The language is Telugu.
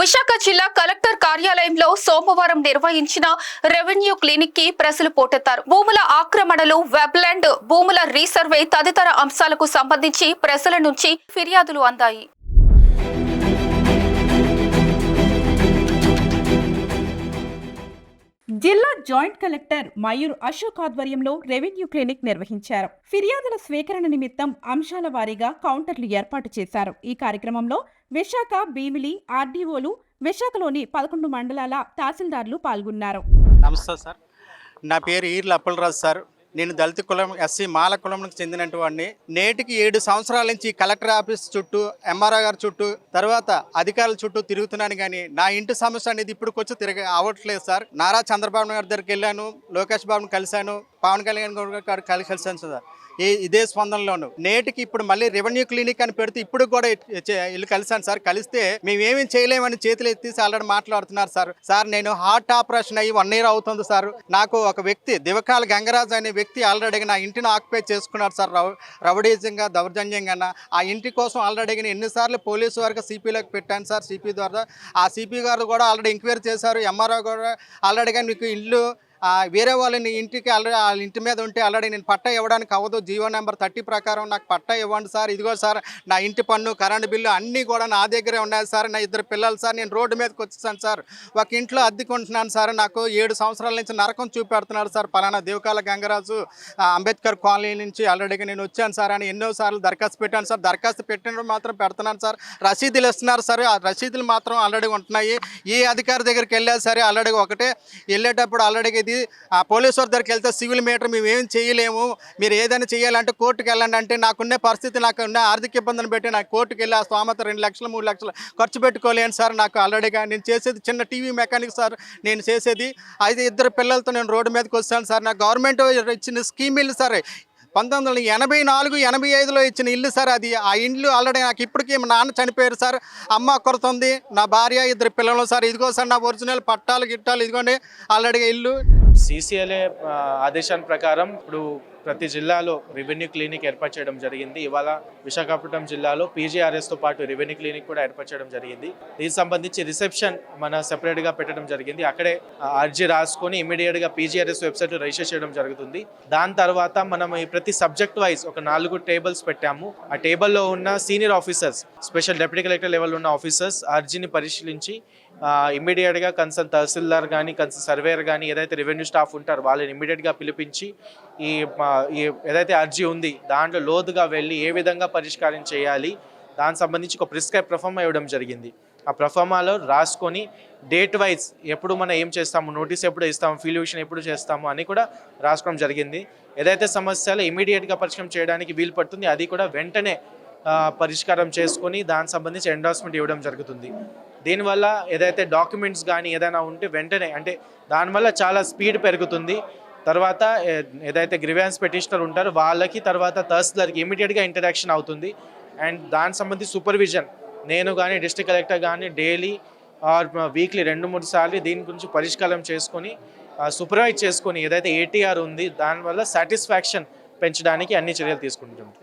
విశాఖ జిల్లా కలెక్టర్ కార్యాలయంలో సోమవారం నిర్వహించిన రెవెన్యూ క్లినిక్కి ప్రజలు పోటెత్తారు. భూముల ఆక్రమణలు వెబ్లాండ్ భూముల రీసర్వే తదితర అంశాలకు సంబంధించి ప్రజల నుంచి ఫిర్యాదులు అందాయి. జిల్లా జాయింట్ కలెక్టర్ మయూర్ అశోక్ ఆధ్వర్యంలో రెవెన్యూ క్లినిక్ నిర్వహించారు. ఫిర్యాదుల స్వీకరణ నిమిత్తం అంశాల వారీగా కౌంటర్లు ఏర్పాటు చేశారు. ఈ కార్యక్రమంలో విశాఖ భీమిలి ఆర్డీఓలు విశాఖలోని పదకొండు మండలాల తహసీల్దార్లు పాల్గొన్నారు. నమస్తే సార్. నా పేరు ఈర్ల అప్పలరాజు సార్. నేను దళిత కులం ఎస్సీ మాల కులంకి చెందినటువంటి నేటికి ఏడు సంవత్సరాల నుంచి కలెక్టర్ ఆఫీస్ చుట్టూ ఎంఆర్ఓ గారి చుట్టూ తర్వాత అధికారుల చుట్టూ తిరుగుతున్నాను కానీ నా ఇంటి సమస్య అనేది ఇప్పుడు తిరగ అవ్వట్లేదు సార్. నారా చంద్రబాబు గారి దగ్గరికి వెళ్ళాను లోకేష్ బాబుని కలిశాను పవన్ కళ్యాణ్ గారు కలిసి సార్ ఈ ఇదే స్పందనలోను. నేటికి ఇప్పుడు మళ్ళీ రెవెన్యూ క్లినిక్ అని పెడితే ఇప్పుడు కూడా ఇల్లు కలిసాను సార్. కలిస్తే మేమేమీ చేయలేమని చేతులు ఎత్తేసి ఆల్రెడీ మాట్లాడుతున్నారు సార్. సార్ నేను హార్ట్ ఆపరేషన్ అయ్యి వన్ ఇయర్ అవుతుంది సార్. నాకు ఒక వ్యక్తి దివకాల గంగరాజు అనే వ్యక్తి ఆల్రెడీ నా ఇంటిని ఆక్యుపై చేసుకున్నాడు సార్. రౌ రౌడీజంగా దౌర్జన్యంగా ఆ ఇంటి కోసం ఆల్రెడీ ఎన్నిసార్లు పోలీసు వారికి సిపిలోకి పెట్టాను సార్. సిపి ద్వారా. ఆ సిపి గారు కూడా ఆల్రెడీ ఎంక్వైరీ చేశారు. ఎంఆర్ఓ కూడా ఆల్రెడీగా మీకు ఇల్లు వేరే వాళ్ళని ఇంటికి ఆల్రెడీ వాళ్ళ ఇంటి మీద ఉంటే ఆల్రెడీ నేను పట్టా ఇవ్వడానికి అవ్వదు. జీవో నెంబర్ థర్టీ ప్రకారం నాకు పట్టా ఇవ్వండి సార్. ఇదిగో సార్ నా ఇంటి పన్ను కరెంట్ బిల్లు అన్నీ కూడా నా దగ్గరే ఉన్నాయి సార్. నా ఇద్దరు పిల్లలు సార్ నేను రోడ్డు మీదకి వచ్చేసాను సార్. ఒక ఇంట్లో అద్దెకుంటున్నాను సార్. నాకు ఏడు సంవత్సరాల నుంచి నరకం చూపెడుతున్నాడు సార్ పలానా దేవకాల గంగరాజు అంబేద్కర్ కాలనీ నుంచి ఆల్రెడీగా నేను వచ్చాను సార్ అని ఎన్నోసార్లు దరఖాస్తు పెట్టాను సార్. దరఖాస్తు పెట్టినప్పుడు మాత్రం పెడుతున్నాను సార్. రసీదులు ఇస్తున్నారు సార్. ఆ రసీదులు మాత్రం ఆల్రెడీ ఉంటున్నాయి. ఏ అధికారి దగ్గరికి వెళ్ళారు సరే ఆల్రెడీ ఒకటే. వెళ్ళేటప్పుడు ఆల్రెడీ ఇది ఆ పోలీసు వారి దగ్గరికి వెళ్తే సివిల్ మీటర్ మేము ఏం చేయలేము. మీరు ఏదైనా చేయాలంటే కోర్టుకు వెళ్ళండి అంటే నాకున్న పరిస్థితి నాకు ఉన్న ఆర్థిక ఇబ్బందులు పెట్టి నాకు కోర్టుకు వెళ్ళి ఆ స్తోమత రెండు లక్షలు మూడు లక్షలు ఖర్చు పెట్టుకోలేను సార్. నాకు ఆల్రెడీగా నేను చేసేది చిన్న టీవీ మెకానిక్ సార్ నేను చేసేది. అయితే ఇద్దరు పిల్లలతో నేను రోడ్డు మీదకి వస్తాను సార్. నాకు గవర్నమెంట్ ఇచ్చిన స్కీమ్ ఇల్లు సార్. పంతొమ్మిది వందల ఎనభై నాలుగు ఎనభై ఐదులో ఇచ్చిన ఇల్లు సార్ అది. ఆ ఇల్లు ఆల్రెడీ నాకు ఇప్పటికీ మా నాన్న చనిపోయారు సార్. అమ్మ కొరత నా భార్య ఇద్దరు పిల్లలు సార్. ఇదిగో సార్ నా ఒరిజినల్ పట్టాలు గిట్టాలు ఇదిగోండి ఆల్రెడీ ఇల్లు సీసీఎల్ఏ ఆదేశాల ప్రకారం ఇప్పుడు ప్రతి జిల్లాలో రెవెన్యూ క్లినిక్ ఏర్పాటు చేయడం జరిగింది. ఇవాళ విశాఖపట్నం జిల్లాలో పీజీఆర్ఎస్తో పాటు రెవెన్యూ క్లినిక్ కూడా ఏర్పాటు చేయడం జరిగింది. దీనికి సంబంధించి రిసెప్షన్ మన సెపరేట్గా పెట్టడం జరిగింది. అక్కడే అర్జీ రాసుకొని ఇమీడియట్గా పీజీఆర్ఎస్ వెబ్సైట్ రిజిస్టర్ చేయడం జరుగుతుంది. దాని తర్వాత మనం ఈ ప్రతి సబ్జెక్ట్ వైజ్ ఒక నాలుగు టేబుల్స్ పెట్టాము. ఆ టేబుల్లో ఉన్న senior officers special deputy collector level ఉన్న ఆఫీసర్స్ అర్జీని పరిశీలించి ఇమ్మీడియట్గా కన్సర్న్ తహసీల్దార్ కానీ కన్సర్న్ సర్వేయర్ కానీ ఏదైతే రెవెన్యూ స్టాఫ్ ఉంటారో వాళ్ళని ఇమ్మీడియట్గా పిలిపించి ఈ ఏదైతే అర్జీ ఉంది దాంట్లో లోతుగా వెళ్ళి ఏ విధంగా పరిష్కారం చేయాలి దానికి సంబంధించి ఒక ప్రిస్క్రైబ్ ప్రఫామ్ ఇవ్వడం జరిగింది. ఆ ప్రఫామాలో రాసుకొని డేట్ వైజ్ ఎప్పుడు మనం ఏం చేస్తాము నోటీస్ ఎప్పుడు ఇస్తాము ఫిల్యూషన్ ఎప్పుడు చేస్తాము అని కూడా రాసుకోవడం జరిగింది. ఏదైతే సమస్యలు ఇమీడియట్గా పరిష్కారం చేయడానికి వీలు పడుతుంది అది కూడా వెంటనే పరిష్కారం చేసుకొని దానికి సంబంధించి ఎండార్స్మెంట్ ఇవ్వడం జరుగుతుంది. దీనివల్ల ఏదైతే డాక్యుమెంట్స్ కానీ ఏదైనా ఉంటే వెంటనే అంటే దానివల్ల చాలా స్పీడ్ పెరుగుతుంది. తర్వాత ఏదైతే గ్రివాన్స్ పెటిషనర్ ఉంటారో వాళ్ళకి తర్వాత తహసీల్దార్కి ఇమీడియట్గా ఇంటరాక్షన్ అవుతుంది. అండ్ దానికి సంబంధించి సూపర్విజన్ నేను కానీ డిస్ట్రిక్ట్ కలెక్టర్ కానీ డైలీ ఆర్ వీక్లీ రెండు మూడు సార్లు దీని గురించి పరిష్కారం చేసుకొని సూపర్వైజ్ చేసుకొని ఏదైతే ఏటీఆర్ ఉంది దానివల్ల సాటిస్ఫాక్షన్ పెంచడానికి అన్ని చర్యలు తీసుకుంటుంది